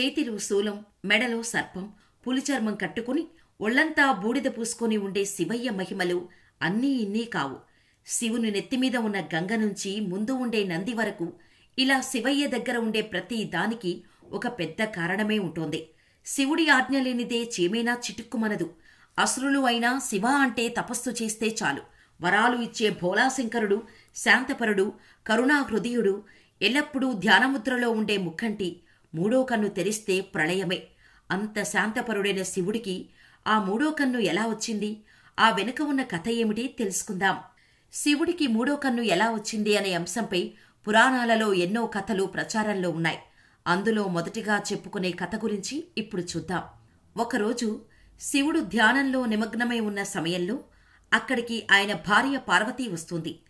చేతిలో శూలం మెడలో సర్పం పులిచర్మం కట్టుకుని ఒళ్ళంతా బూడిద పూసుకొని ఉండే శివయ్య మహిమలు అన్నీ ఇన్నీ కావు. శివుని నెత్తిమీద ఉన్న గంగ నుంచి ముందు ఉండే నంది వరకు ఇలా శివయ్య దగ్గర ఉండే ప్రతి దానికి ఒక పెద్ద కారణమే ఉంటోంది. శివుడి ఆజ్ఞ లేనిదే చేమైనా చిటుక్కుమనదు. అసురులు అయినా శివ అంటే తపస్సు చేస్తే చాలు. వరాలు ఇచ్చే భోలాశంకరుడు శాంతపరుడు కరుణా హృదయుడు ఎల్లప్పుడూ ధ్యానముద్రలో ఉండే ముఖంటి మూడో కన్ను తెరిస్తే ప్రళయమే. అంత శాంతపరుడైన శివుడికి ఆ మూడో కన్ను ఎలా వచ్చింది? ఆ వెనుక ఉన్న కథ ఏమిటి తెలుసుకుందాం. శివుడికి మూడో కన్ను ఎలా వచ్చింది అనే అంశంపై పురాణాలలో ఎన్నో కథలు ప్రచారంలో ఉన్నాయి. అందులో మొదటిగా చెప్పుకునే కథ గురించి ఇప్పుడు చూద్దాం. ఒకరోజు శివుడు ధ్యానంలో నిమగ్నమై ఉన్న సమయంలో అక్కడికి ఆయన భార్య పార్వతి వస్తుంది.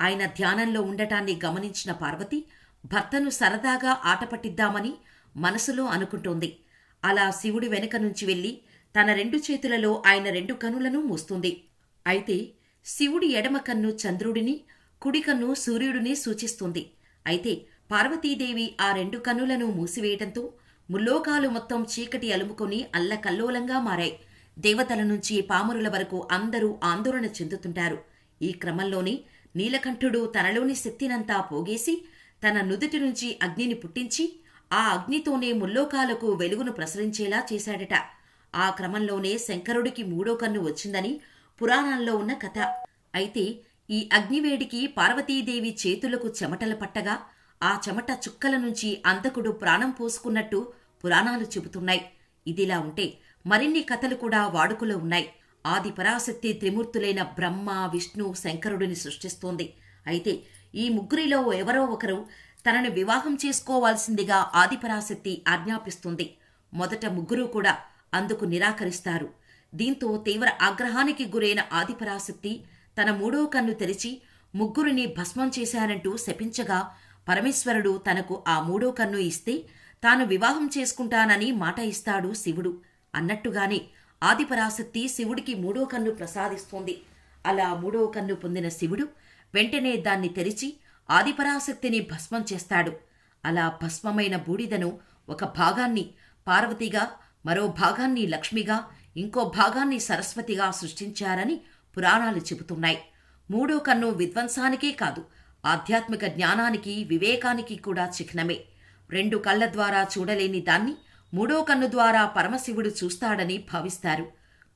ఆయన ధ్యానంలో ఉండటాన్ని గమనించిన పార్వతి భర్తను సరదాగా ఆటపట్టిద్దామని మనసులో అనుకుంటోంది. అలా శివుడి వెనుక నుంచి వెళ్ళి తన రెండు చేతులలో ఆయన రెండు కనులను మూస్తుంది. అయితే శివుడి ఎడమ కన్ను చంద్రుడిని కుడి కన్ను సూర్యుడిని సూచిస్తుంది. అయితే పార్వతీదేవి ఆ రెండు కన్నులను మూసివేయటంతో ముల్లోకాలు మొత్తం చీకటి అలుముకొని అల్లకల్లోలంగా మారాయి. దేవతల నుంచి పామరుల వరకు అందరూ ఆందోళన చెందుతుంటారు. ఈ క్రమంలోనే నీలకంఠుడు తనలోని శక్తినంతా పోగేసి తన నుదుటి నుంచి అగ్నిని పుట్టించి ఆ అగ్నితోనే ముల్లోకాలకు వెలుగును ప్రసరించేలా చేశాడట. ఆ క్రమంలోనే శంకరుడికి మూడో కన్ను వచ్చిందని పురాణాల్లో ఉన్న కథ. అయితే ఈ అగ్నివేడికి పార్వతీదేవి చేతులకు చెమటలు పట్టగా ఆ చెమట చుక్కల నుంచి అంతకుడు ప్రాణం పోసుకున్నట్టు పురాణాలు చెబుతున్నాయి. ఇదిలా ఉంటే మరిన్ని కథలు కూడా వాడుకలో ఉన్నాయి. ఆది పరాశక్తి త్రిమూర్తులైన బ్రహ్మ విష్ణు శంకరుడిని సృష్టిస్తోంది. అయితే ఈ ముగ్గురిలో ఎవరో ఒకరు తనను వివాహం చేసుకోవాల్సిందిగా ఆదిపరాశక్తి ఆజ్ఞాపిస్తుంది. మొదట ముగ్గురు కూడా అందుకు నిరాకరిస్తారు. దీంతో తీవ్ర ఆగ్రహానికి గురైన ఆదిపరాశక్తి తన మూడో కన్ను తెరిచి ముగ్గురిని భస్మం చేశానంటూ శపించగా పరమేశ్వరుడు తనకు ఆ మూడో కన్ను ఇస్తే తాను వివాహం చేసుకుంటానని మాట ఇస్తాడు శివుడు. అన్నట్టుగానే ఆదిపరాశక్తి శివుడికి మూడో కన్ను ప్రసాదిస్తోంది. అలా మూడో కన్ను పొందిన శివుడు వెంటనే దాన్ని తెరిచి ఆదిపరాశక్తిని భస్మం చేస్తాడు. అలా భస్మమైన బూడిదను ఒక భాగాన్ని పార్వతిగా మరో భాగాన్ని లక్ష్మిగా ఇంకో భాగాన్ని సరస్వతిగా సృష్టించారని పురాణాలు చెబుతున్నాయి. మూడో కన్ను విధ్వంసానికే కాదు ఆధ్యాత్మిక జ్ఞానానికి వివేకానికి కూడా చిహ్నమే. రెండు కళ్ళ ద్వారా చూడలేని దాన్ని మూడో కన్ను ద్వారా పరమశివుడు చూస్తాడని భావిస్తారు.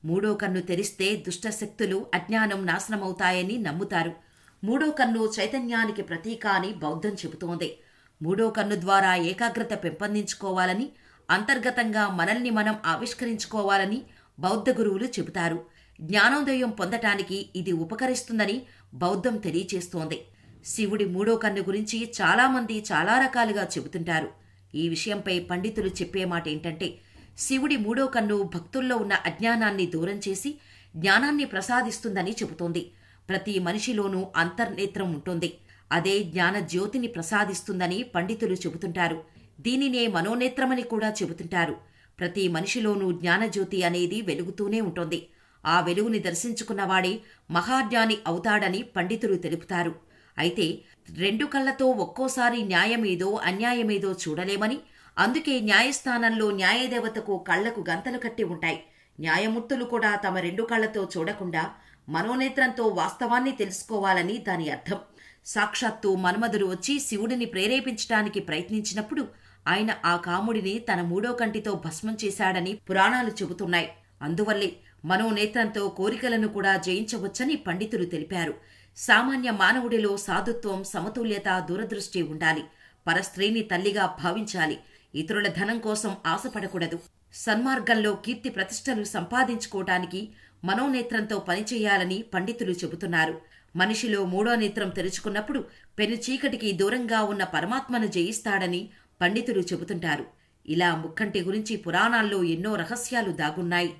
మూడో కన్ను తెరిస్తే దుష్టశక్తులు అజ్ఞానం నాశనమవుతాయని నమ్ముతారు. మూడో కన్ను చైతన్యానికి ప్రతీక అని బౌద్ధం చెబుతోంది. మూడో కన్ను ద్వారా ఏకాగ్రత పెంపొందించుకోవాలని అంతర్గతంగా మనల్ని మనం ఆవిష్కరించుకోవాలని బౌద్ధ గురువులు చెబుతారు. జ్ఞానోదయం పొందటానికి ఇది ఉపకరిస్తుందని బౌద్ధం తెలియచేస్తోంది. శివుడి మూడో కన్ను గురించి చాలామంది చాలా రకాలుగా చెబుతుంటారు. ఈ విషయంపై పండితులు చెప్పే మాట ఏంటంటే శివుడి మూడో కన్ను భక్తుల్లో ఉన్న అజ్ఞానాన్ని దూరం చేసి జ్ఞానాన్ని ప్రసాదిస్తుందని చెబుతోంది. ప్రతి మనిషిలోనూ అంతర్నేత్రం ఉంటుంది. అదే జ్ఞాన జ్యోతిని ప్రసాదిస్తుందని పండితులు చెబుతుంటారు. దీనినే మనోనేత్రమని కూడా చెబుతుంటారు. ప్రతి మనిషిలోనూ జ్ఞానజ్యోతి అనేది వెలుగుతూనే ఉంటుంది. ఆ వెలుగుని దర్శించుకున్నవాడే మహాజ్ఞాని అవుతాడని పండితులు తెలుపుతారు. అయితే రెండు కళ్ళతో ఒక్కోసారి న్యాయమేదో అన్యాయమేదో చూడలేమని అందుకే న్యాయస్థానంలో న్యాయదేవతకు కళ్ళకు గంతలు కట్టి ఉంటాయి. న్యాయమూర్తులు కూడా తమ రెండు కళ్ళతో చూడకుండా మనోనేత్రంతో వాస్తవాన్ని తెలుసుకోవాలని దాని అర్థం. సాక్షాత్తు మన్మధుడు వచ్చి శివుడిని ప్రేరేపించడానికి ప్రయత్నించినప్పుడు ఆయన ఆ కాముడిని తన మూడో కంటితో భస్మం చేశాడని పురాణాలు చెబుతున్నాయి. అందువల్లే మనోనేత్రంతో కోరికలను కూడా జయించవచ్చని పండితులు తెలిపారు. సామాన్య మానవుడిలో సాధుత్వం సమతుల్యత దూరదృష్టి ఉండాలి. పరస్త్రీని తల్లిగా భావించాలి. ఇతరుల ధనం కోసం ఆశపడకూడదు. సన్మార్గంలో కీర్తి ప్రతిష్టలు సంపాదించుకోవటానికి మనోనేత్రంతో పనిచేయాలని పండితులు చెబుతున్నారు. మనిషిలో మూడో నేత్రం తెరుచుకున్నప్పుడు పెను చీకటికి దూరంగా ఉన్న పరమాత్మను జయిస్తాడని పండితులు చెబుతుంటారు. ఇలా ముక్కంటి గురించి పురాణాల్లో ఎన్నో రహస్యాలు దాగున్నాయి.